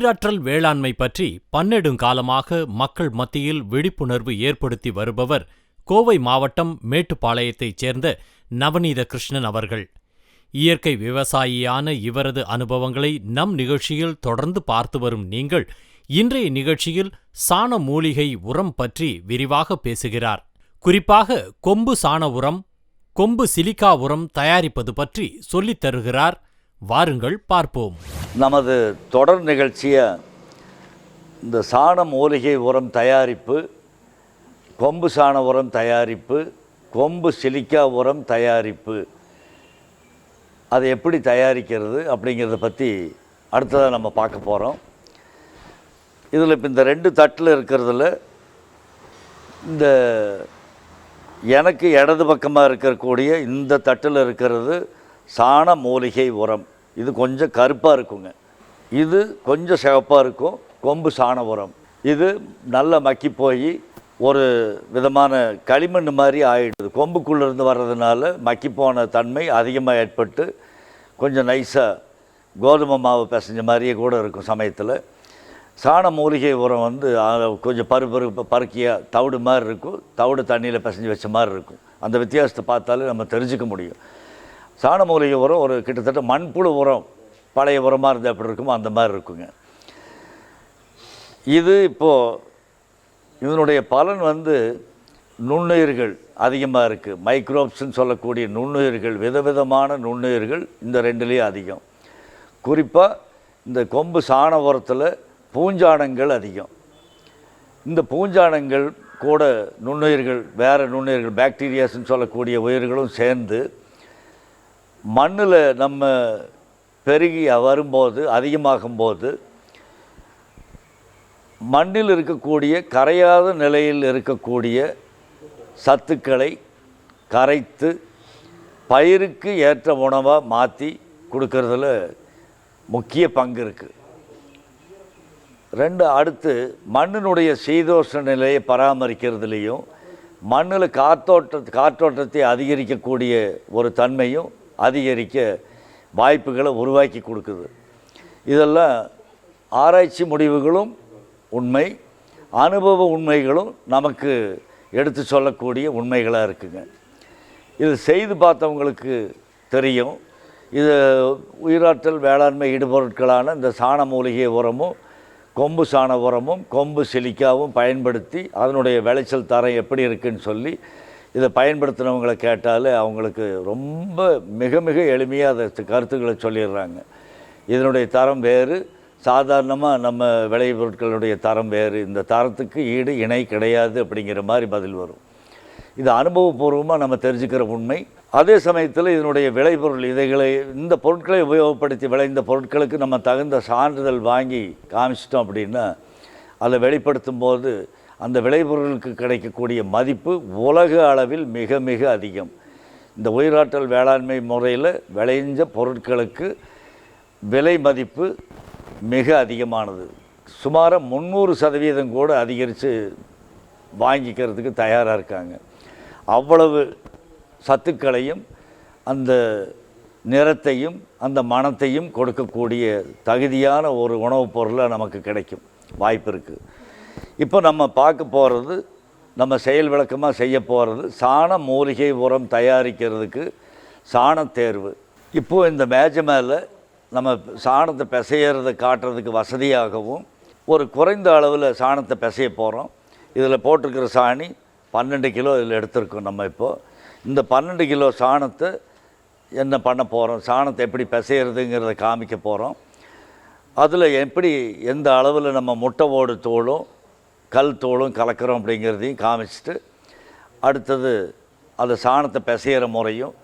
உயிராற்றல் வேளாண்மை பற்றி பன்னெடுங்காலமாக மக்கள் மத்தியில் விழிப்புணர்வு ஏற்படுத்தி வருபவர் கோவை மாவட்டம் மேட்டுப்பாளையத்தைச் சேர்ந்த நவநீத கிருஷ்ணன் அவர்கள். இயற்கை விவசாயியான இவரது அனுபவங்களை நம் நிகழ்ச்சியில் தொடர்ந்து பார்த்து வரும் நீங்கள் இன்றைய நிகழ்ச்சியில் சாண மூலிகை உரம் பற்றி விரிவாக பேசுகிறார். குறிப்பாக கொம்பு சாண உரம் கொம்பு சிலிக்கா உரம் தயாரிப்பது பற்றி சொல்லித் தருகிறார் வாருங்கள் பார்ப்போம். நமது தொடர் நிகழ்ச்சியை இந்த சாண மூலிகை உரம் தயாரிப்பு கொம்பு சாண உரம் தயாரிப்பு கொம்பு சிலிக்கா உரம் தயாரிப்பு அதை எப்படி தயாரிக்கிறது அப்படிங்கிறத பற்றி அடுத்ததாக நம்ம பார்க்க போகிறோம் இதில் இப்போ இந்த ரெண்டு தட்டில் இருக்கிறதுல இந்த எனக்கு இடது பக்கமாக இருக்கக்கூடிய இந்த தட்டில் இருக்கிறது சாண மூலிகை உரம். இது கொஞ்சம் கருப்பாக இருக்குங்க. இது கொஞ்சம் சிவப்பாக இருக்கும். கொம்பு சாண உரம். இது நல்லா மக்கி போய் ஒரு விதமான களிமண் மாதிரி ஆகிடுது கொம்புக்குள்ளேருந்து வர்றதுனால மக்கி போன தன்மை அதிகமாக ஏற்பட்டு கொஞ்சம் நைஸாக கோதுமை மாவு பிசைஞ்ச மாதிரியே கூட இருக்கும் சமயத்தில். சாண மூலிகை உரம் வந்து கொஞ்சம் பருப்பருப்பு பருக்கியாக தவிடு மாதிரி இருக்கும். தவிடு தண்ணியில் பிசைஞ்சு வச்ச மாதிரி இருக்கும். அந்த வித்தியாசத்தை பார்த்தாலே நம்ம தெரிஞ்சுக்க முடியும். சாண மூலிகை உரம் ஒரு கிட்டத்தட்ட மண்புழு உரம் பழைய உரமாக இருந்தால் எப்படி இருக்குமோ அந்த மாதிரி இருக்குங்க. இது இப்போது இதனுடைய பலன் வந்து நுண்ணுயிர்கள் அதிகமாக இருக்குது மைக்ரோப்ஸ்ன்னு சொல்லக்கூடிய நுண்ணுயிர்கள் விதவிதமான நுண்ணுயிர்கள் இந்த ரெண்டுலேயும் அதிகம். குறிப்பாக இந்த கொம்பு சாண உரத்தில் பூஞ்சானங்கள் அதிகம். இந்த பூஞ்சானங்கள் கூட நுண்ணுயிர்கள் வேறு நுண்ணுயிர்கள் பாக்டீரியாஸ்ன்னு சொல்லக்கூடிய உயிர்களும் சேர்ந்து மண்ணில் நம்ம பெருகி வரும்போது அதிகமாகும்போது மண்ணில் இருக்கக்கூடிய கரையாத நிலையில் இருக்கக்கூடிய சத்துக்களை கரைத்து பயிருக்கு ஏற்ற உணவாக மாற்றி கொடுக்கறதுல முக்கிய பங்கு இருக்குது ரெண்டு அடுத்து மண்ணினுடைய சீதோஷ நிலையை பராமரிக்கிறதுலேயும் மண்ணில் காத்தோட்ட காற்றோட்டத்தை அதிகரிக்கக்கூடிய ஒரு தன்மையும் அதிகரிக்க வாய்ப்புகளை உருவாக்கி கொடுக்குது. இதெல்லாம் ஆராய்ச்சி முடிவுகளும் உண்மை அனுபவ உண்மைகளும் நமக்கு எடுத்து சொல்லக்கூடிய உண்மைகளாக இருக்குங்க. இது செய்து பார்த்தவங்களுக்கு தெரியும். இது உயிராற்றல் வேளாண்மை இடுபொருட்களான இந்த சாண மூலிகை உரமும் கொம்பு சாண உரமும் கொம்பு சிலிக்காவும் பயன்படுத்தி அதனுடைய விளைச்சல் தரம் எப்படி இருக்குன்னு சொல்லி இதை பயன்படுத்தினவங்களை கேட்டாலே அவங்களுக்கு ரொம்ப மிக மிக எளிமையாக அதை கருத்துக்களை சொல்லிடுறாங்க. இதனுடைய தரம் வேறு. சாதாரணமாக நம்ம விளைபொருட்களுடைய தரம் வேறு. இந்த தரத்துக்கு ஈடு இணை கிடையாது அப்படிங்கிற மாதிரி பதில் வரும். இது அனுபவபூர்வமாக நம்ம தெரிஞ்சுக்கிற உண்மை. அதே சமயத்தில் இதனுடைய விளைபொருள் இதைகளை இந்த பொருட்களை உபயோகப்படுத்தி விளைந்த பொருட்களுக்கு நம்ம தகுந்த சான்றிதழ் வாங்கி காமிச்சிட்டோம் அப்படின்னா அதை வெளிப்படுத்தும் போது அந்த விளைபொருளுக்கு கிடைக்கக்கூடிய மதிப்பு உலக அளவில் மிக மிக அதிகம். இந்த உயிராற்றல் வேளாண்மை முறையில் விளைஞ்ச பொருட்களுக்கு விலை மதிப்பு மிக அதிகமானது. சுமாராக முந்நூறு சதவீதம் கூட அதிகரித்து வாங்கிக்கிறதுக்கு தயாராக இருக்காங்க. அவ்வளவு சத்துக்களையும் அந்த நிறத்தையும் அந்த மணத்தையும் கொடுக்கக்கூடிய தகுதியான ஒரு உணவுப் பொருளாக நமக்கு கிடைக்கும். வாய்ப்பு இருக்குது இப்போ நம்ம பார்க்க போகிறது நம்ம செயல் விளக்கமாக செய்ய போகிறது சாண மூலிகை உரம் தயாரிக்கிறதுக்கு சாணத் தேர்வு. இப்போது இந்த மேஜை மேலே நம்ம சாணத்தை பிசையறதை காட்டுறதுக்கு வசதியாகவும் ஒரு குறைந்த அளவில் சாணத்தை பிசைய போகிறோம் இதில் போட்டிருக்கிற சாணி பன்னெண்டு கிலோ இதில் எடுத்திருக்கோம் நம்ம இப்போது இந்த பன்னெண்டு கிலோ சாணத்தை என்ன பண்ண போகிறோம் சாணத்தை எப்படி பிசையிறதுங்கிறத காமிக்க போகிறோம் அதில் எப்படி எந்த அளவில் நம்ம முட்டை ஓடு தூளும் கல் தோளும் கலக்கிறோம் அப்படிங்கிறதையும் காமிச்சிட்டு அடுத்தது அந்த சாணத்தை பிசையிற முறையும்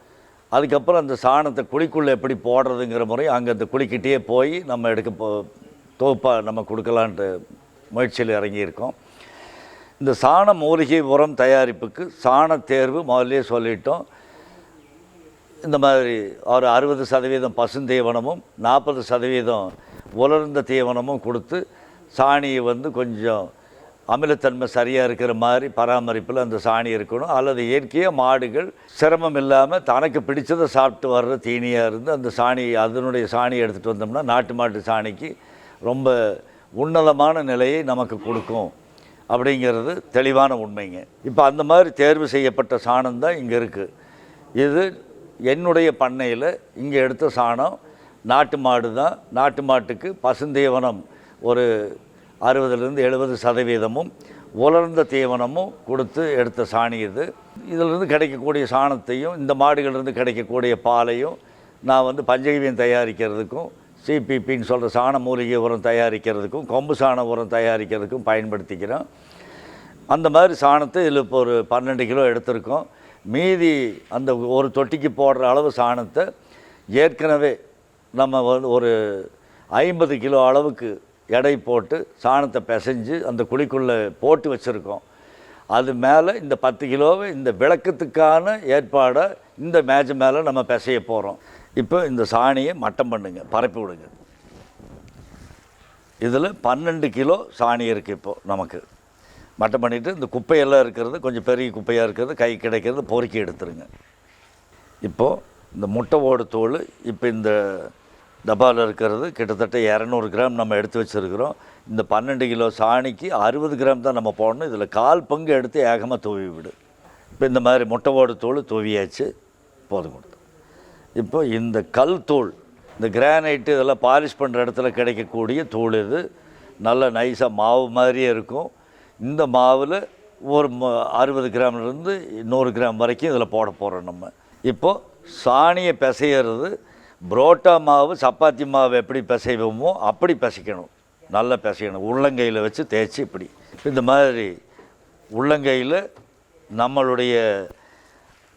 அதுக்கப்புறம் அந்த சாணத்தை குழிக்குள்ளே எப்படி போடுறதுங்கிற முறையும் அங்கே அந்த குழிக்கிட்டே போய் நம்ம எடுக்க போ தொகுப்பாக நம்ம கொடுக்கலான்ட்டு முயற்சியில் இறங்கியிருக்கோம். இந்த சாண மூலிகை உரம் தயாரிப்புக்கு சாண தேர்வு முதல்லே சொல்லிட்டோம். இந்த மாதிரி ஒரு அறுபது சதவீதம் பசுந்தீவனமும் நாற்பது சதவீதம் உலர்ந்த தீவனமும் கொடுத்து சாணியை வந்து கொஞ்சம் அமிலத்தன்மை சரியாக இருக்கிற மாதிரி பராமரிப்பில் அந்த சாணி இருக்கணும். அல்லது இயற்கையாக மாடுகள் சிரமம் இல்லாமல் தனக்கு பிடிச்சதை சாப்பிட்டு வர்ற தீனியாக இருந்து அந்த சாணி அதனுடைய சாணியை எடுத்துகிட்டு வந்தோம்னா நாட்டு மாட்டு சாணிக்கு ரொம்ப உன்னதமான நிலையை நமக்கு கொடுக்கும். அப்படிங்கிறது தெளிவான உண்மைங்க. இப்போ அந்த மாதிரி தேர்வு செய்யப்பட்ட சாணம் தான் இங்கே இருக்குது இது என்னுடைய பண்ணையில் இங்கே எடுத்த சாணம் நாட்டு மாடு தான். நாட்டு மாட்டுக்கு பசுந்தீவனம் ஒரு அறுபதுலேருந்து எழுபது சதவீதமும் உலர்ந்த தீவனமும் கொடுத்து எடுத்த சாணி இது. இதிலிருந்து கிடைக்கக்கூடிய சாணத்தையும் இந்த மாடுகளிலிருந்து கிடைக்கக்கூடிய பாலையும் நான் வந்து பஞ்சகவியம் தயாரிக்கிறதுக்கும் சிபிபின்னு சொல்கிற சாண மூலிகை உரம் தயாரிக்கிறதுக்கும் கொம்பு சாண உரம் தயாரிக்கிறதுக்கும் பயன்படுத்திக்கிறோம். அந்த மாதிரி சாணத்தை இதில் இப்போ ஒரு பன்னெண்டு கிலோ எடுத்திருக்கோம். மீதி அந்த ஒரு தொட்டிக்கு போடுற அளவு சாணத்தை ஏற்கனவே நம்ம வந்து ஒரு ஐம்பது கிலோ அளவுக்கு எடை போட்டு சாணத்தை பிசைஞ்சு அந்த குழிக்குள்ளே போட்டு வச்சுருக்கோம். அது மேலே இந்த பத்து கிலோவை இந்த விளக்கத்துக்கான ஏற்பாடை இந்த மேஜை மேலே நம்ம பிசைய போகிறோம். இப்போ இந்த சாணியை மட்டம் பண்ணுங்க பரப்பி விடுங்க. இதில் பன்னெண்டு கிலோ சாணி இருக்குது இப்போது நமக்கு. மட்டம் பண்ணிவிட்டு இந்த குப்பையெல்லாம் இருக்கிறது கொஞ்சம் பெரிய குப்பையாக இருக்கிறது கை கிடைக்கிறது பொறுக்கி எடுத்துருங்க. இப்போது இந்த முட்டை ஓடு தோல் இப்போ இந்த டப்பாவில் இருக்கிறது. கிட்டத்தட்ட இரநூறு கிராம் நம்ம எடுத்து வச்சுருக்கிறோம். இந்த பன்னெண்டு கிலோ சாணிக்கு அறுபது கிராம் தான் நம்ம போடணும். இதில் கால் பங்கு எடுத்து ஏகமாக தூவி விடு. இப்போ இந்த மாதிரி முட்டை ஓடு தூள் தூவியாச்சு போதும் கொடுத்து இப்போ இந்த கல் தூள் இந்த கிரானைட்டு இதெல்லாம் பாலிஷ் பண்ணுற இடத்துல கிடைக்கக்கூடிய தூள் இது. நல்ல நைஸாக மாவு மாதிரியே இருக்கும். இந்த மாவில் ஒரு அறுபது கிராம்லேருந்து நூறு கிராம் வரைக்கும் இதில் போட போகிறோம் நம்ம. இப்போது சாணியை பிசையிறது புரோட்டா மாவு சப்பாத்தி மாவு எப்படி பிசைவோமோ அப்படி பிசைக்கணும். நல்லா பிசையணும். உள்ளங்கையில் வச்சு தேய்ச்சி இப்படி. இந்த மாதிரி உள்ளங்கையில் நம்மளுடைய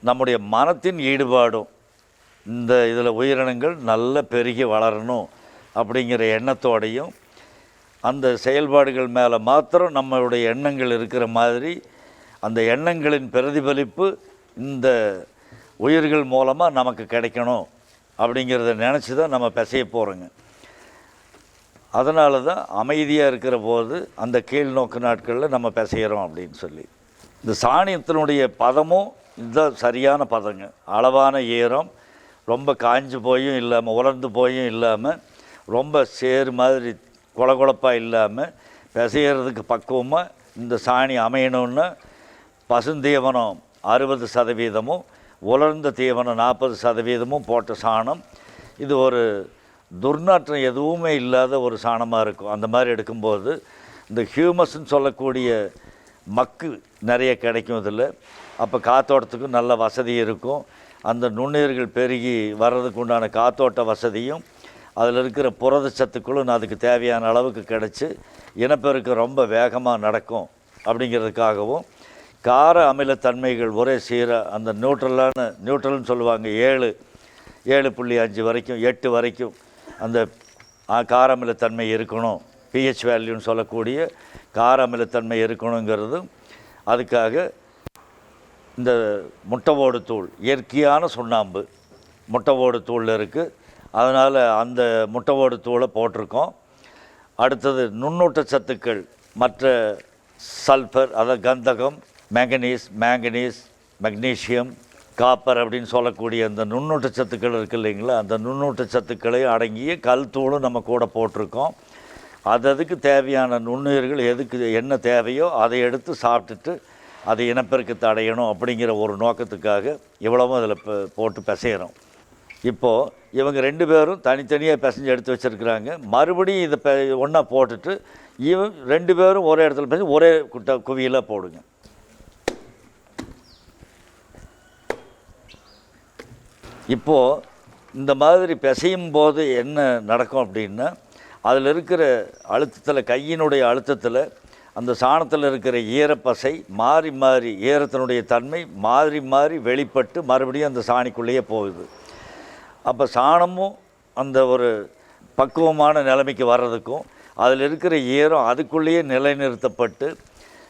நம்முடைய மனத்தின் ஈடுபாடும் இந்த இதில் உயிரினங்கள் நல்ல பெருகி வளரணும் அப்படிங்கிற எண்ணத்தோடையும் அந்த செயல்பாடுகள் மேலே மாத்திரம் நம்மளுடைய எண்ணங்கள் இருக்கிற மாதிரி அந்த எண்ணங்களின் பிரதிபலிப்பு இந்த உயிர்கள் மூலமாக நமக்கு கிடைக்கணும். அப்படிங்கிறத நினச்சி தான் நம்ம பிசைய போகிறோங்க அதனால தான் அமைதியாக இருக்கிற போது அந்த கீழ் நோக்கு நாட்களில் நம்ம பிசைகிறோம் அப்படின்னு சொல்லி. இந்த சாணியத்தினுடைய பதமும் இதுதான் சரியான பதங்க. அளவான ஈரம் ரொம்ப காஞ்சு போயும் இல்லாமல் உலர்ந்து போயும் இல்லாமல் ரொம்ப சேறு மாதிரி குளகுழப்பாக இல்லாமல் பிசைகிறதுக்கு பக்குவமாக இந்த சாணி அமையணும்னு பசுந்தீவனம் அறுபது சதவீதமும் உலர்ந்த தீவனம் நாற்பது சதவீதமும் போட்ட சாணம். இது ஒரு துர்நாற்றம் எதுவுமே இல்லாத ஒரு சாணமாக இருக்கும். அந்த மாதிரி எடுக்கும்போது இந்த ஹியூமஸ்ன்னு சொல்லக்கூடிய மக்கு நிறைய கிடைக்கும் இதில் அப்போ காத்தோட்டத்துக்கும் நல்ல வசதி இருக்கும். அந்த நுண்ணுயிர்கள் பெருகி வர்றதுக்கு உண்டான காத்தோட்ட வசதியும் அதில் இருக்கிற புரத சத்துக்களும் அதுக்கு தேவையான அளவுக்கு கிடச்சி இனப்பெருக்கம் ரொம்ப வேகமாக நடக்கும் அப்படிங்கிறதுக்காகவும் கார அமிலத்தன்மைகள் ஒரே சீராக அந்த நியூட்ரலான நியூட்ரல்னு சொல்லுவாங்க ஏழு ஏழு புள்ளி அஞ்சு வரைக்கும் எட்டு வரைக்கும் அந்த கார அமிலத்தன்மை இருக்கணும். பிஹெச் வேல்யூன்னு சொல்லக்கூடிய கார அமிலத்தன்மை இருக்கணுங்கிறதும் அதுக்காக இந்த முட்டைவோடு தூள் இயற்கையான சுண்ணாம்பு முட்டைவோடு தூள் இருக்குது அதனால் அந்த முட்டைவோடு தூளை போட்டிருக்கோம். அடுத்தது நுண்ணூட்ட சத்துக்கள் மற்ற சல்ஃபர் அதாவது கந்தகம் மேங்கனீஸ் மேங்கனீஸ் மெக்னீசியம் காப்பர் அப்படின்னு சொல்லக்கூடிய அந்த நுண்ணூட்ட சத்துக்கள் இருக்கு இல்லைங்களா? அந்த நுண்ணூட்ட சத்துக்களை அடங்கிய கல் தூளும் நம்ம கூட போட்டிருக்கோம். அது அதுக்கு தேவையான நுண்ணுயிர்கள் எதுக்கு என்ன தேவையோ அதை எடுத்து சாப்பிட்டுட்டு அதை இனப்பெருக்கத்தை அடையணும் அப்படிங்கிற ஒரு நோக்கத்துக்காக இவ்வளவும் அதில் போட்டு பிசைகிறோம் இப்போது இவங்க ரெண்டு பேரும் தனித்தனியாக பிசைஞ்சு எடுத்து வச்சுருக்குறாங்க. மறுபடியும் இதை பெ ஒன்றா போட்டுட்டு இவன் ரெண்டு பேரும் ஒரே இடத்துல பிசைஞ்சு ஒரே குட்ட குவியலாக போடுங்க. இப்போது இந்த மாதிரி பிசையும் போது என்ன நடக்கும் அப்படின்னா அதில் இருக்கிற அழுத்தத்தில் கையினுடைய அழுத்தத்தில் அந்த சாணத்தில் இருக்கிற ஈரப்பசை மாறி மாறி ஈரத்தினுடைய தன்மை மாறி மாறி வெளிப்பட்டு மறுபடியும் அந்த சாணிக்குள்ளேயே போகுது. அப்போ சாணமும் அந்த ஒரு பக்குவமான நிலைமைக்கு வர்றதுக்கும் அதில் இருக்கிற ஈரம் அதுக்குள்ளேயே நிலைநிறுத்தப்பட்டு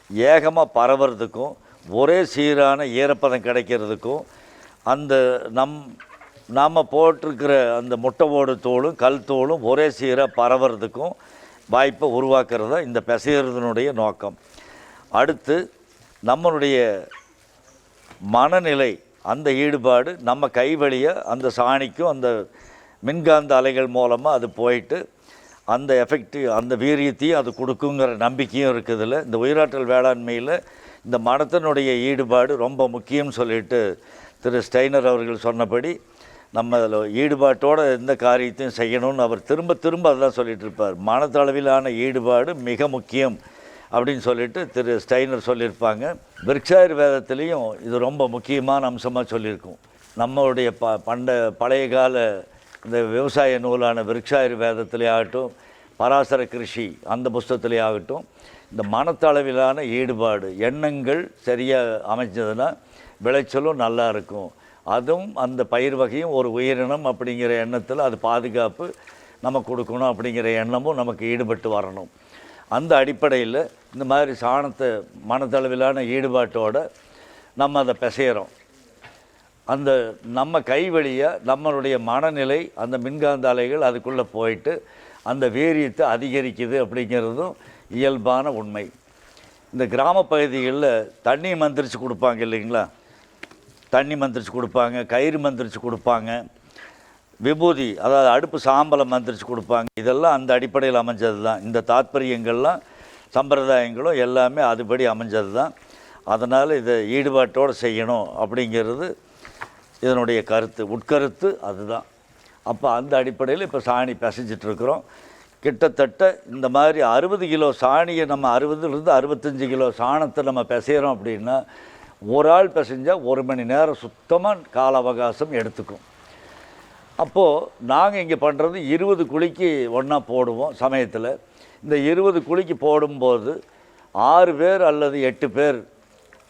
ஏகமாக பரவுறதுக்கும் ஒரே சீரான ஈரப்பதம் கிடைக்கிறதுக்கும் அந்த நம் நாம் போட்டிருக்கிற அந்த முட்டை ஓடு தோலும் கல் தோலும் ஒரே சீராக பரவுறதுக்கும் வாய்ப்பை உருவாக்குறது தான் இந்த பிசைகிறதுனுடைய நோக்கம். அடுத்து நம்மளுடைய மனநிலை அந்த ஈடுபாடு நம்ம கைவழியாக அந்த சாணிக்கும் அந்த மின்காந்த அலைகள் மூலமாக அது போயிட்டு அந்த எஃபெக்ட்டு அந்த வீரியத்தையும் அது கொடுக்குங்கிற நம்பிக்கையும் இருக்குதில்ல இந்த உயிராற்றல் வேளாண்மையில் இந்த மனத்தினுடைய ஈடுபாடு ரொம்ப முக்கியம்னு சொல்லிட்டு திரு ஸ்டைனர் அவர்கள் சொன்னபடி நம்ம அதில் ஈடுபாட்டோடு எந்த காரியத்தையும் செய்யணும்னு அவர் திரும்ப திரும்ப அதான் சொல்லிட்டு இருப்பார். மனதளவிலான ஈடுபாடு மிக முக்கியம் அப்படின்னு சொல்லிட்டு திரு ஸ்டைனர் சொல்லியிருப்பாங்க. விருட்சாயுர்வேதத்துலேயும் இது ரொம்ப முக்கியமான அம்சமாக சொல்லியிருக்கும். நம்மளுடைய ப பண்ட பழைய கால இந்த விவசாய நூலான விருட்சாயுர்வேதத்திலே ஆகட்டும் பராசர கிருஷி அந்த புஸ்தகத்திலே ஆகட்டும் இந்த மனத்தளவிலான ஈடுபாடு எண்ணங்கள் சரியாக அமைஞ்சதுன்னா விளைச்சலும் நல்லா இருக்கும். அதுவும் அந்த பயிர் வகையும் ஒரு உயிரினம் அப்படிங்கிற எண்ணத்தில் அது பாதுகாப்பு நம்ம கொடுக்கணும் அப்படிங்கிற எண்ணமும் நமக்கு ஈடுபட்டு வரணும். அந்த அடிப்படையில் இந்த மாதிரி சாணத்தை மனதளவிலான ஈடுபாட்டோடு நம்ம அதை பிசைகிறோம் அந்த நம்ம கை வழியாக நம்மளுடைய மனநிலை அந்த மின்காந்த அலைகள் அதுக்குள்ளே போயிட்டு அந்த வீரியத்தை அதிகரிக்குது அப்படிங்கிறதும் இயல்பான உண்மை. இந்த கிராம பகுதிகளில் தண்ணி மந்திரிச்சு கொடுப்பாங்க இல்லைங்களா? தண்ணி மந்திரிச்சு கொடுப்பாங்க கயிறு மந்திரிச்சு கொடுப்பாங்க விபூதி அதாவது அடுப்பு சாம்பலை மந்திரிச்சு கொடுப்பாங்க. இதெல்லாம் அந்த அடிப்படையில் அமைஞ்சது தான் இந்த தாத்பரியங்கள்லாம் சம்பிரதாயங்களும் எல்லாமே அதுபடி அமைஞ்சது தான் அதனால் இதை ஈடுபாட்டோடு செய்யணும் அப்படிங்கிறது இதனுடைய கருத்து உட்கருத்து அதுதான். அப்போ அந்த அடிப்படையில் இப்போ சாணி பிசைஞ்சிட்ருக்குறோம். கிட்டத்தட்ட இந்த மாதிரி அறுபது கிலோ சாணியை நம்ம அறுபதுலேருந்து அறுபத்தஞ்சு கிலோ சாணத்தை நம்ம பிசைகிறோம் அப்படின்னா ஒரு ஆள் பிசைஞ்சால் ஒரு மணி நேரம் சுத்தமாக கால அவகாசம் எடுத்துக்கும். அப்போது நாங்கள் இங்கே பண்ணுறது இருபது குழிக்கு ஒன்றா போடுவோம் சமயத்தில். இந்த இருபது குழிக்கு போடும்போது ஆறு பேர் அல்லது எட்டு பேர்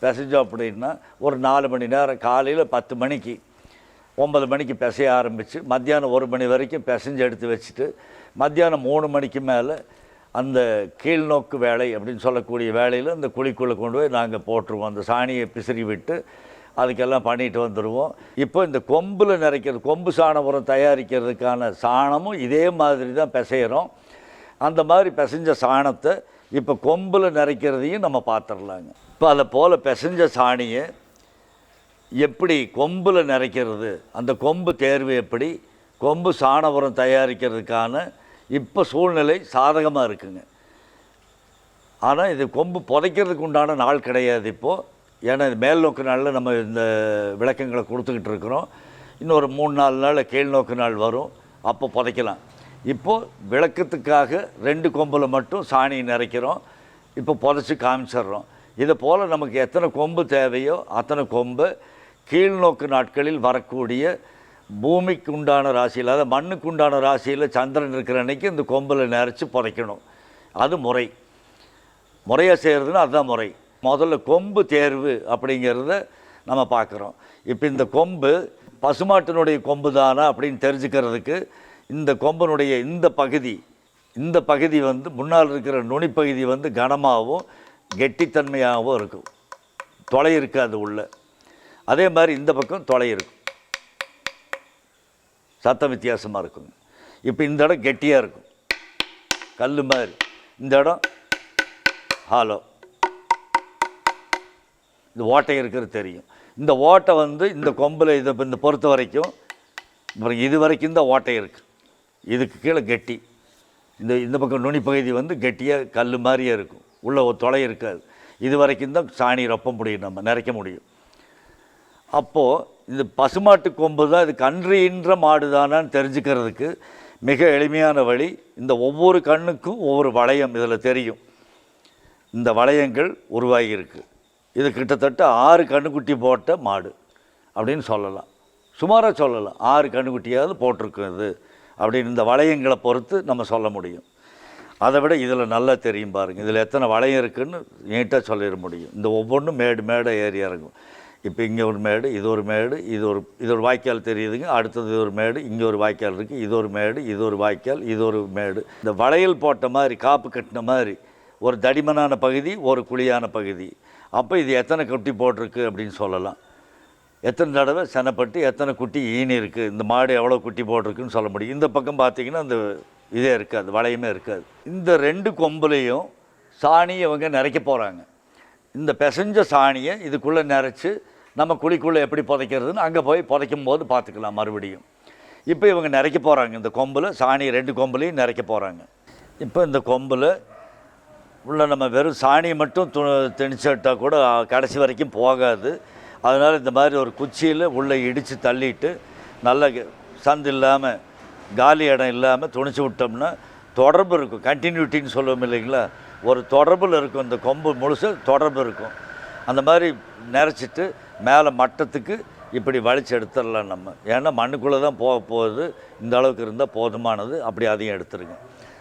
பிசைஞ்சோம் அப்படின்னா ஒரு நாலு மணி நேரம் காலையில் பத்து மணிக்கு ஒம்பது மணிக்கு பிசைய ஆரம்பித்து மத்தியானம் ஒரு மணி வரைக்கும் பிசைஞ்சு எடுத்து வச்சுட்டு மத்தியானம் மூணு மணிக்கு மேலே அந்த கீழ்நோக்கு வேலை அப்படின்னு சொல்லக்கூடிய வேலையில் அந்த குழிக்குள்ளே கொண்டு போய் நாங்கள் போட்டுருவோம். அந்த சாணியை பிசிறி விட்டு அதுக்கெல்லாம் பண்ணிட்டு வந்துடுவோம் இப்போ இந்த கொம்பில் நிறைக்கிறது கொம்பு சாண உரம் தயாரிக்கிறதுக்கான சாணமும் இதே மாதிரி தான் பிசைகிறோம் அந்த மாதிரி பிசைஞ்ச சாணத்தை இப்போ கொம்பில் நிறைக்கிறதையும் நம்ம பார்த்துடலாங்க இப்போ அதை போல் பிசைஞ்ச சாணியை எப்படி கொம்பில் நிறைக்கிறது அந்த கொம்பு தேர்வு எப்படி கொம்பு சாண உரம் தயாரிக்கிறதுக்கான இப்போ சூழ்நிலை சாதகமாக இருக்குங்க. ஆனால் இது கொம்பு புதைக்கிறதுக்கு உண்டான நாள் கிடையாது இப்போது ஏன்னா இது மேல் நோக்கு நாளில் நம்ம இந்த விளக்கங்களை கொடுத்துக்கிட்டு இருக்கிறோம். இன்னொரு மூணு நாலு நாள் கீழ் நோக்கு நாள் வரும். அப்போ புதைக்கலாம். இப்போது விளக்கத்துக்காக ரெண்டு கொம்பில் மட்டும் சாணி நிறைக்கிறோம். இப்போ புதைச்சி காமிச்சிடுறோம். இதை போல் நமக்கு எத்தனை கொம்பு தேவையோ அத்தனை கொம்பு கீழ்நோக்கு நாட்களில் வரக்கூடிய பூமிக்கு உண்டான ராசியில் அதாவது மண்ணுக்கு உண்டான ராசியில் சந்திரன் இருக்கிற அன்னைக்கு இந்த கொம்பில் நிறைச்சி புதைக்கணும். அது முறை. முறையாக செய்கிறதுனா அதுதான் முறை. முதல்ல கொம்பு தேர்வு அப்படிங்கிறத நம்ம பார்க்குறோம். இப்போ இந்த கொம்பு பசுமாட்டினுடைய கொம்பு தானா அப்படின்னு தெரிஞ்சுக்கிறதுக்கு இந்த கொம்பனுடைய இந்த பகுதி இந்த பகுதி வந்து முன்னால் இருக்கிற நுனிப்பகுதி வந்து கனமாகவும் கெட்டித்தன்மையாகவும் இருக்கும். தொலை இருக்காது உள்ள. அதே மாதிரி இந்த பக்கம் தொலை இருக்கும். சத்தம் வித்தியாசமாக இருக்குங்க இப்போ இந்த இடம் கெட்டியாக இருக்கும். கல் மாதிரி. இந்த இடம் ஹாலோ இந்த ஓட்டை இருக்கிறது தெரியும். இந்த ஓட்டை வந்து இந்த கொம்பில் இதை இந்த பொறுத்த வரைக்கும் அப்புறம் இது வரைக்கும் இந்த ஓட்டை இருக்குது இதுக்கு கீழே கெட்டி. இந்த இந்த பக்கம் நுனி பகுதி வந்து கெட்டியாக கல் மாதிரியே இருக்கும். உள்ளே ஒரு தொலை இருக்காது. இது வரைக்கும் தான் சாணி ரொப்ப முடியும் நம்ம நிறைக்க முடியும். அப்போது இந்த பசுமாட்டு கொம்பு தான் இது கன்றுன்ற மாடு தானான்னு தெரிஞ்சுக்கிறதுக்கு மிக எளிமையான வழி இந்த ஒவ்வொரு கண்ணுக்கும் ஒவ்வொரு வளையம் இதில் தெரியும். இந்த வளையங்கள் உருவாகியிருக்கு. இது கிட்டத்தட்ட ஆறு கண்ணுக்குட்டி போட்ட மாடு அப்படின்னு சொல்லலாம். சுமாராக சொல்லலாம். ஆறு கண்ணுக்குட்டியாவது போட்டிருக்கும் இது அப்படின்னு இந்த வளையங்களை பொறுத்து நம்ம சொல்ல முடியும். அதை விட இதில் நல்லா தெரியும் பாருங்கள் இதில் எத்தனை வளையம் இருக்குன்னு நீட்டாக சொல்லிட முடியும். இந்த ஒவ்வொன்றும் மேடு மேடை ஏறி இறங்கும் இப்போ இங்கே ஒரு மேடு இது ஒரு மேடு இது ஒரு இது ஒரு வாய்க்கால் தெரியுதுங்க. அடுத்தது இது ஒரு மேடு இங்கே ஒரு வாய்க்கால் இருக்குது இது ஒரு மேடு இது ஒரு வாய்க்கால் இது ஒரு மேடு. இந்த வளையல் போட்ட மாதிரி காப்பு கட்டின மாதிரி ஒரு தடிமனான பகுதி ஒரு குழியான பகுதி. அப்போ இது எத்தனை குட்டி போட்டிருக்கு அப்படின்னு சொல்லலாம். எத்தனை தடவை செனப்பட்டு எத்தனை குட்டி ஈனி இருக்குது இந்த மாடு எவ்வளோ குட்டி போட்டிருக்குன்னு சொல்ல முடியும். இந்த பக்கம் பார்த்தீங்கன்னா அந்த இதே இருக்காது வளையமே இருக்காது. இந்த ரெண்டு கொம்புலையும் சாணி இவங்க நிறைக்க போகிறாங்க இந்த பிசைஞ்ச சாணியை இதுக்குள்ளே நிறச்சி நம்ம குழிக்குள்ளே எப்படி புதைக்கிறதுன்னு அங்கே போய் புதைக்கும் போது பார்த்துக்கலாம் மறுபடியும். இப்போ இவங்க நிறைக்க போகிறாங்க இந்த கொம்பில் சாணி ரெண்டு கொம்புலையும் நிறைக்க போகிறாங்க இப்போ இந்த கொம்பில் உள்ள நம்ம வெறும் சாணியை மட்டும் து திணிச்சிட்டா கூட கடைசி வரைக்கும் போகாது. அதனால் இந்த மாதிரி ஒரு குச்சியில் உள்ளே இடித்து தள்ளிட்டு நல்ல க- சந்து இல்லாமல் காலி இடம் இல்லாமல் துணிச்சு விட்டோம்னா தொடர்பு இருக்கும். கண்டினியூட்டின்னு சொல்லுவோம் இல்லைங்களா? ஒரு தொடர்பில் இருக்கும் இந்த கொம்பு முழுசு தொடர்பு இருக்கும். அந்த மாதிரி நிறச்சிட்டு மேலே மட்டத்துக்கு இப்படி வலிச்சு எடுத்துடலாம் நம்ம. ஏன்னா மண்ணுக்குள்ளே தான் போக போகுது. இந்த அளவுக்கு இருந்தால் போதுமானது. அப்படி அதையும் எடுத்துருங்க.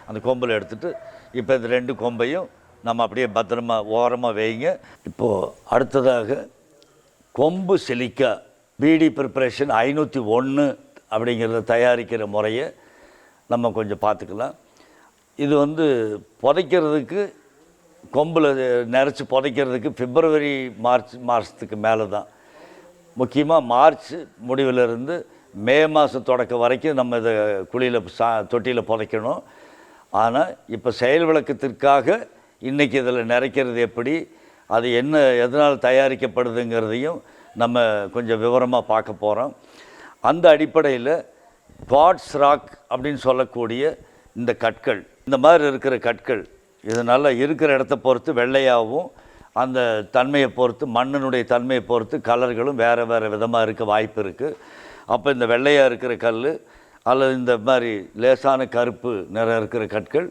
அந்த கொம்பில் எடுத்துட்டு இப்போ இந்த ரெண்டு கொம்பையும் நம்ம அப்படியே பத்திரமா ஓரமாக வைங்க. இப்போது அடுத்ததாக கொம்பு சிலிக்கா பீடி ப்ரிப்பரேஷன் ஐநூற்றி ஒன்று அப்படிங்கிறத தயாரிக்கிற முறையை நம்ம கொஞ்சம் பார்த்துக்கலாம். இது வந்து புதைக்கிறதுக்கு கொம்பில் நிறச்சி புதைக்கிறதுக்கு பிப்ரவரி மார்ச் மாதத்துக்கு மேலே தான் முக்கியமாக மார்ச் முடிவிலிருந்து மே மாதம் தொடக்க வரைக்கும் நம்ம இதை குழியில் சா தொட்டியில் புதைக்கணும். ஆனால் இப்போ செயல் விளக்கத்திற்காக இன்றைக்கி இதில் நிறைக்கிறது எப்படி அது என்ன எதனால் தயாரிக்கப்படுதுங்கிறதையும் நம்ம கொஞ்சம் விவரமாக பார்க்க போகிறோம் அந்த அடிப்படையில் காட்ஸ் ராக் அப்படின்னு சொல்லக்கூடிய இந்த கற்கள் இந்த மாதிரி இருக்கிற கற்கள் இதனால் இருக்கிற இடத்த பொறுத்து வெள்ளையாகவும் அந்த தன்மையை பொறுத்து மண்ணினுடைய தன்மையை பொறுத்து கலர்களும் வேறு வேறு விதமாக இருக்க வாய்ப்பு இருக்குது அப்போ இந்த வெள்ளையாக இருக்கிற கல் அல்லது இந்த மாதிரி லேசான கருப்பு நிறம் இருக்கிற கற்கள்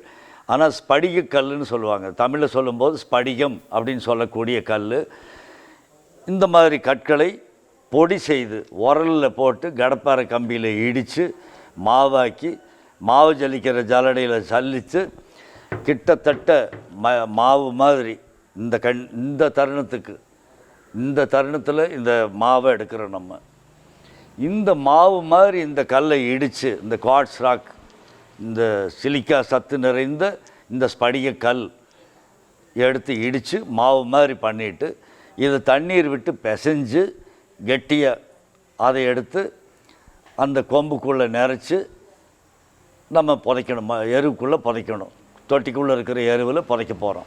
ஆனால் ஸ்படிக கல்லுன்னு சொல்லுவாங்க. தமிழில் சொல்லும்போது ஸ்படிகம் அப்படின்னு சொல்லக்கூடிய கல். இந்த மாதிரி கற்களை பொடி செய்து உரலில் போட்டு கடப்பாறை கம்பியில் இடித்து மாவாக்கி மாவு ஜலிக்கிற ஜாலடையில் சல்லித்து கிட்டத்தட்ட ம மாவு மாதிரி இந்த கண் இந்த தருணத்துக்கு இந்த தருணத்தில் இந்த மாவை எடுக்கிறோம் நம்ம. இந்த மாவு மாதிரி இந்த கல்லை இடித்து இந்த குவாட்ஸ் ராக் இந்த சிலிக்கா சத்து நிறைந்த இந்த ஸ்படிக கல் எடுத்து இடித்து மாவு மாதிரி பண்ணிட்டு இதை தண்ணீர் விட்டு பிசைஞ்சு கெட்டியாக அதை எடுத்து அந்த கொம்புக்குள்ளே நிறச்சி நம்ம புதைக்கணும் ம- எருவுக்குள்ளே புதைக்கணும். தொட்டிக்குள்ளே இருக்கிற எருவில் புதைக்க போகிறோம்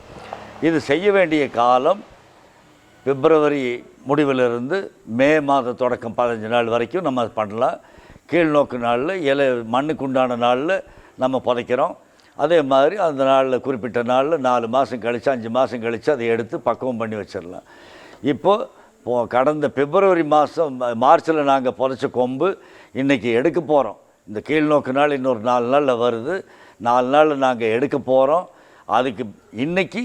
இது செய்ய வேண்டிய காலம் பிப்ரவரி முடிவிலிருந்து மே மாத தொடக்கம் பதினஞ்சு நாள் வரைக்கும் நம்ம அது பண்ணலாம். கீழ்நோக்கு நாளில் இலை மண்ணுக்கு உண்டான நாளில் நம்ம புதைக்கிறோம். அதே மாதிரி அந்த நாளில் குறிப்பிட்ட நாளில் நாலு மாதம் கழித்து அஞ்சு மாதம் கழித்து அதை எடுத்து பக்குவம் பண்ணி வச்சிடலாம். இப்போது போ கடந்த பிப்ரவரி மாதம் மார்ச்சில் நாங்கள் புதைச்ச கொம்பு இன்றைக்கி எடுக்க போகிறோம் இந்த கீழ்நோக்கு நாள் இன்னொரு நாலு நாளில் வருது. நாலு நாளில் நாங்கள் எடுக்க போகிறோம் அதுக்கு இன்றைக்கி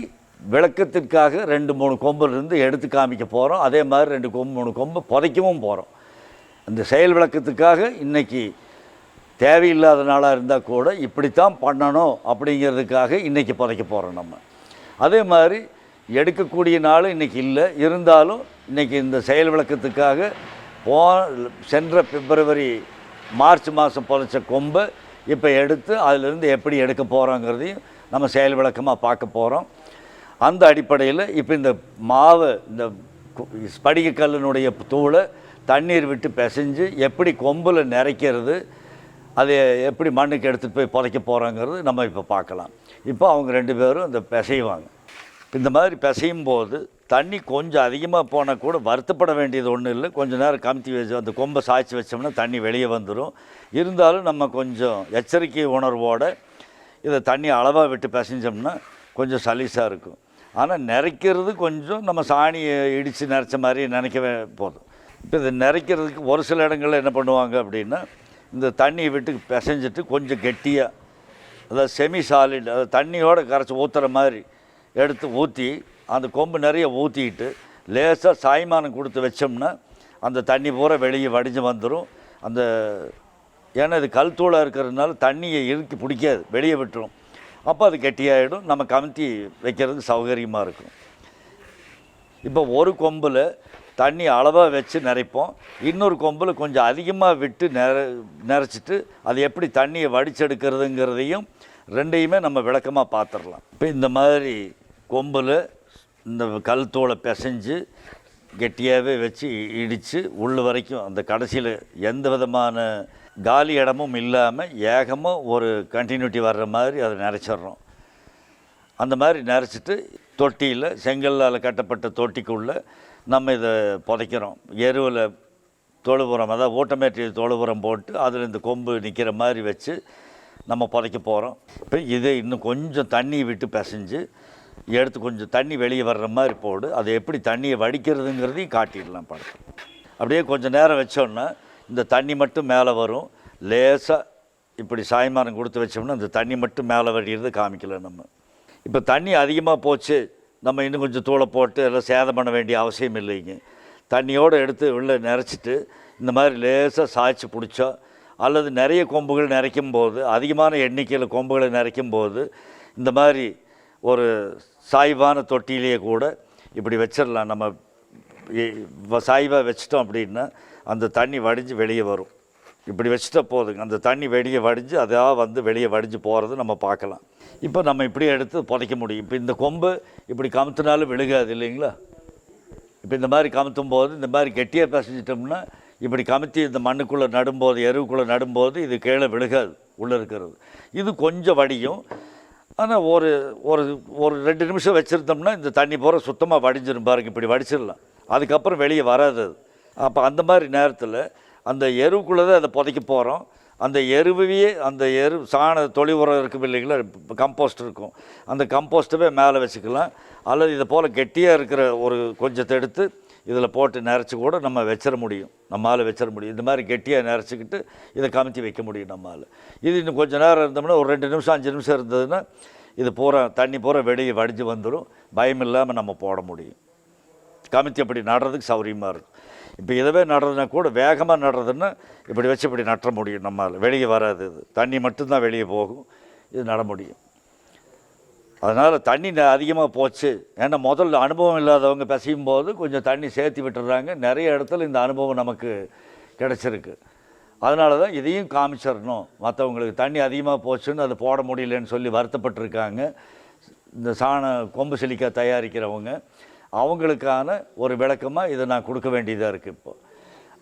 விளக்கத்திற்காக ரெண்டு மூணு கொம்பு இருந்து எடுத்து காமிக்க போகிறோம் அதே மாதிரி ரெண்டு கொம்பு மூணு கொம்பு புதைக்கவும் போகிறோம் அந்த செயல் விளக்கத்துக்காக இன்றைக்கி தேவையில்லாத நாளாக இருந்தால் கூட இப்படித்தான் பண்ணணும் அப்படிங்கிறதுக்காக இன்றைக்கி புதைக்க போகிறோம் நம்ம. அதே மாதிரி எடுக்கக்கூடிய நாள் இன்றைக்கி இல்லை. இருந்தாலும் இன்றைக்கி இந்த செயல் விளக்கத்துக்காக போ சென்ற பிப்ரவரி மார்ச் மாதம் புதைச்ச கொம்பை இப்போ எடுத்து அதிலிருந்து எப்படி எடுக்க போகிறோங்கிறதையும் நம்ம செயல் விளக்கமாக பார்க்க போகிறோம் அந்த அடிப்படையில் இப்போ இந்த மாவை இந்த கு- தூளை தண்ணீர் விட்டு பிசைஞ்சு எப்படி கொம்பில் நிறைக்கிறது அதை எப்படி மண்ணுக்கு எடுத்துகிட்டு போய் புதைக்க போகிறோங்கிறது நம்ம இப்போ பார்க்கலாம். இப்போ அவங்க ரெண்டு பேரும் இந்த பிசைவாங்க. இந்த மாதிரி பிசையும் போது தண்ணி கொஞ்சம் அதிகமாக போனால் கூட வருத்தப்பட வேண்டியது ஒன்றும் இல்லை. கொஞ்சம் நேரம் கமுத்தி வச்சு அந்த கொம்பை சாய்ச்சி வச்சோம்னா தண்ணி வெளியே வந்துடும் இருந்தாலும் நம்ம கொஞ்சம் எச்சரிக்கை உணர்வோடு இதை தண்ணி அளவாக விட்டு பிசைஞ்சோம்னா கொஞ்சம் சலீஸாக இருக்கும். ஆனால் நிறைக்கிறது கொஞ்சம் நம்ம சாணியை இடித்து நிறைச்ச மாதிரி நினைக்கவே போதும். இப்போ இதை நிறைக்கிறதுக்கு ஒரு சில இடங்களில் என்ன பண்ணுவாங்க அப்படின்னா இந்த தண்ணியை விட்டு பிசைஞ்சிட்டு கொஞ்சம் கெட்டியாக அதாவது செமி சாலிட் அதாவது தண்ணியோடு கரைச்சி ஊற்றுற மாதிரி எடுத்து ஊற்றி அந்த கொம்பு நிறைய ஊற்றிக்கிட்டு லேசாக சாய்மானம் கொடுத்து வச்சோம்னா அந்த தண்ணி பூரா வெளியே வடிஞ்சு வந்துடும் அந்த ஏன்னா இது கல் தூளாக இருக்கிறதுனால தண்ணியை இறுக்கி பிடிக்காது வெளியே விட்டுரும். அப்போ அது கெட்டியாகிடும் நம்ம கமுத்தி வைக்கிறதுக்கு சௌகரியமாக இருக்கும். இப்போ ஒரு கொம்பில் தண்ணி அளவாக வச்சு நிறைப்போம் இன்னொரு கொம்பில் கொஞ்சம் அதிகமாக விட்டு நிற நிறச்சிட்டு அது எப்படி தண்ணியை வடிச்செடுக்கிறதுங்கிறதையும் ரெண்டையுமே நம்ம விளக்கமாக பார்த்துடலாம் இப்போ இந்த மாதிரி கொம்பில் இந்த கல் தூளை பிசைஞ்சு கெட்டியாகவே வச்சு இடித்து உள்ள வரைக்கும் அந்த கடைசியில் எந்த விதமான காலி இடமும் இல்லாமல் ஏகமாக ஒரு கண்டினியூட்டி வர்ற மாதிரி அதை நிறச்சிட்றோம் அந்த மாதிரி நிறச்சிட்டு தொட்டியில் செங்கல்லால் கட்டப்பட்ட தொட்டிக்குள்ளே நம்ம இதை புதைக்கிறோம். எருவில் தொழுபுரம் அதாவது ஓட்டோமேட்டிக் தொழுபுரம் போட்டு அதில் இந்த கொம்பு நிற்கிற மாதிரி வச்சு நம்ம புதைக்க போகிறோம் இப்போ இதை இன்னும் கொஞ்சம் தண்ணி விட்டு பிசைஞ்சு எடுத்து கொஞ்சம் தண்ணி வெளியே வர்ற மாதிரி போடு. அதை எப்படி தண்ணியை வடிக்கிறதுங்கிறதையும் காட்டிடலாம் படத்தில். அப்படியே கொஞ்சம் நேரம் வச்சோன்னா இந்த தண்ணி மட்டும் மேலே வரும். லேசாக இப்படி சாய்மானம் கொடுத்து வச்சோம்னா இந்த தண்ணி மட்டும் மேலே வடிகிறது காமிக்கல நம்ம. இப்போ தண்ணி அதிகமாக போச்சு. நம்ம இன்னும் கொஞ்சம் தூளை போட்டு எல்லாம் சேதம் பண்ண வேண்டிய அவசியம் இல்லைங்க. தண்ணியோடு எடுத்து உள்ளே நிறச்சிட்டு இந்த மாதிரி லேசாக சாய்ச்சி பிடிச்சா அல்லது நிறைய கொம்புகள் நிறைக்கும் போது அதிகமான எண்ணிக்கையில் கொம்புகளை நிறைக்கும் போது இந்த மாதிரி ஒரு சாய்வான தொட்டியிலேயே கூட இப்படி வச்சிடலாம். நம்ம சாய்வாக வச்சிட்டோம் அப்படின்னா அந்த தண்ணி வடிஞ்சு வெளியே வரும். இப்படி வச்சுட்டா போதுங்க. அந்த தண்ணி வெளியே வடிஞ்சு அதாக வந்து வெளியே வடிஞ்சு போகிறது நம்ம பார்க்கலாம். இப்போ நம்ம இப்படி எடுத்து புதைக்க முடியும். இப்போ இந்த கொம்பு இப்படி கமுத்தினாலும் விழுகாது இல்லைங்களா? இப்போ இந்த மாதிரி கமுத்தும் போது இந்த மாதிரி கெட்டியாக பிசைஞ்சிட்டோம்னா இப்படி கமுத்தி இந்த மண்ணுக்குள்ளே நடும்போது எருவுக்குள்ளே நடும்போது இது கீழே விழுகாது உள்ளே இருக்கிறது. இது கொஞ்சம் வடியும். ஆனால் ஒரு ஒரு ஒரு ரெண்டு நிமிஷம் வச்சுருந்தோம்னா இந்த தண்ணி பூரா சுத்தமாக வடிஞ்சிரும் பாருங்க. இப்படி வடிச்சிடலாம். அதுக்கப்புறம் வெளியே வராது அது. அப்போ அந்த மாதிரி நேரத்தில் அந்த எருவுக்குள்ளே தான் அதை புதைக்க போகிறோம் அந்த எருவையே அந்த எரு சாண தொழி உரம் இருக்கும் இல்லைங்களா? கம்போஸ்ட் இருக்கும். அந்த கம்போஸ்ட்டவே மேலே வச்சுக்கலாம். அல்லது இதை போல் கெட்டியாக இருக்கிற ஒரு கொஞ்சத்தை எடுத்து இதில் போட்டு நிறச்சி கூட நம்ம வச்சிட முடியும். நம்மால் வச்சிட முடியும். இந்த மாதிரி கெட்டியாக நிறச்சிக்கிட்டு இதை கமித்தி வைக்க முடியும் நம்மால். இது இன்னும் கொஞ்சம் நேரம் இருந்தோம்னா ஒரு ரெண்டு நிமிஷம் அஞ்சு நிமிஷம் இருந்ததுன்னா இது பூரா தண்ணி பூரா வெளியே வடிஞ்சு வந்துடும் பயம் இல்லாமல் நம்ம போட முடியும். கமித்தி அப்படி நடுறதுக்கு சௌரியமாக இருக்கும். இப்போ இதவே நடுறதுனா கூட வேகமாக நடுறதுன்னா இப்படி வச்சு இப்படி நட்ட முடியும் நம்மால். வெளியே வராது இது. தண்ணி மட்டும்தான் வெளியே போகும். இது நட முடியும். அதனால் தண்ணி அதிகமாக போச்சு. ஏன்னா முதல்ல அனுபவம் இல்லாதவங்க பிசையும் போது கொஞ்சம் தண்ணி சேர்த்து விட்டுறாங்க. நிறைய இடத்துல இந்த அனுபவம் நமக்கு கிடச்சிருக்கு. அதனால தான் இதையும் காமிச்சிடணும். மற்றவங்களுக்கு தண்ணி அதிகமாக போச்சுன்னு அது போட முடியலன்னு சொல்லி வருத்தப்பட்டிருக்காங்க. இந்த சாண கொம்பு சிலிக்காய் தயாரிக்கிறவங்க. அவங்களுக்கான ஒரு விளக்கமாக இதை நான் கொடுக்க வேண்டியதாக இருக்குது இப்போ.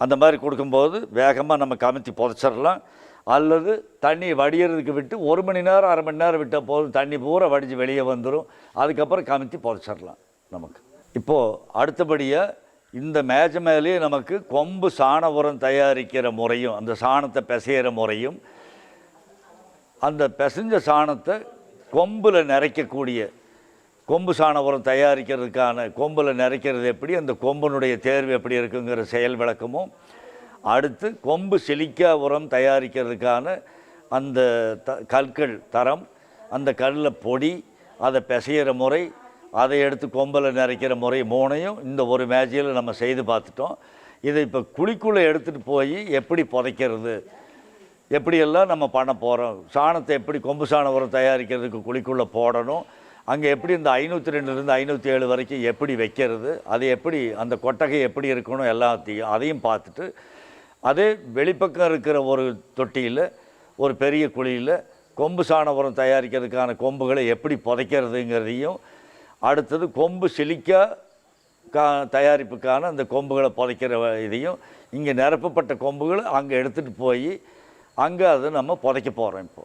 அந்த மாதிரி கொடுக்கும்போது வேகமாக நம்ம கமுத்தி புதைச்சிடலாம். அல்லது தண்ணி வடிகிறதுக்கு விட்டு ஒரு மணி நேரம் அரை மணி நேரம் விட்டால் போதும். தண்ணி பூரா வடிஞ்சு வெளியே வந்துடும் அதுக்கப்புறம் கமித்து புதைச்சிடலாம் நமக்கு. இப்போது அடுத்தபடியாக இந்த மேஜ மேலேயே நமக்கு கொம்பு சாண உரம் தயாரிக்கிற முறையும் அந்த சாணத்தை பிசையிற முறையும் அந்த பிசைஞ்ச சாணத்தை கொம்பில் நிறைக்கக்கூடிய கொம்பு சாண உரம் தயாரிக்கிறதுக்கான கொம்பில் நிறைக்கிறது எப்படி அந்த கொம்பினுடைய தேர்வு எப்படி இருக்குங்கிற செயல் விளக்கமும் அடுத்து கொம்பு செலிக்கா உரம் தயாரிக்கிறதுக்கான அந்த த கற்கள் தரம் அந்த கல்லில் பொடி அதை பிசையிற முறை அதை எடுத்து கொம்பில் நிறைக்கிற முறை மூணையும் இந்த ஒரு மேஜையில் நம்ம செய்து பார்த்துட்டோம். இதை இப்போ குழிக்குள்ளே எடுத்துகிட்டு போய் எப்படி புதைக்கிறது? எப்படியெல்லாம் நம்ம பண்ண போகிறோம் சாணத்தை எப்படி கொம்பு சாண உரம் தயாரிக்கிறதுக்கு குழிக்குள்ளே போடணும்? அங்கே எப்படி இந்த ஐநூற்றி ரெண்டுலேருந்து ஐநூற்றி ஏழு வரைக்கும் எப்படி வைக்கிறது? அது எப்படி அந்த கொட்டகை எப்படி இருக்கணும்? எல்லாத்தையும் அதையும் பார்த்துட்டு அதே வெளிப்பக்கம் இருக்கிற ஒரு தொட்டியில் ஒரு பெரிய குழியில் கொம்பு சாண உரம் தயாரிக்கிறதுக்கான கொம்புகளை எப்படி புதைக்கிறதுங்கிறதையும் அடுத்தது கொம்பு சிலிக்கா கா தயாரிப்புக்கான அந்த கொம்புகளை புதைக்கிற இதையும் இங்கே நிரப்பப்பட்ட கொம்புகளை அங்கே எடுத்துகிட்டு போய் அங்கே அதை நம்ம புதைக்க போகிறோம் இப்போ.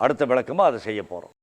அடுத்த விளக்கமாக அதை செய்ய போகிறோம்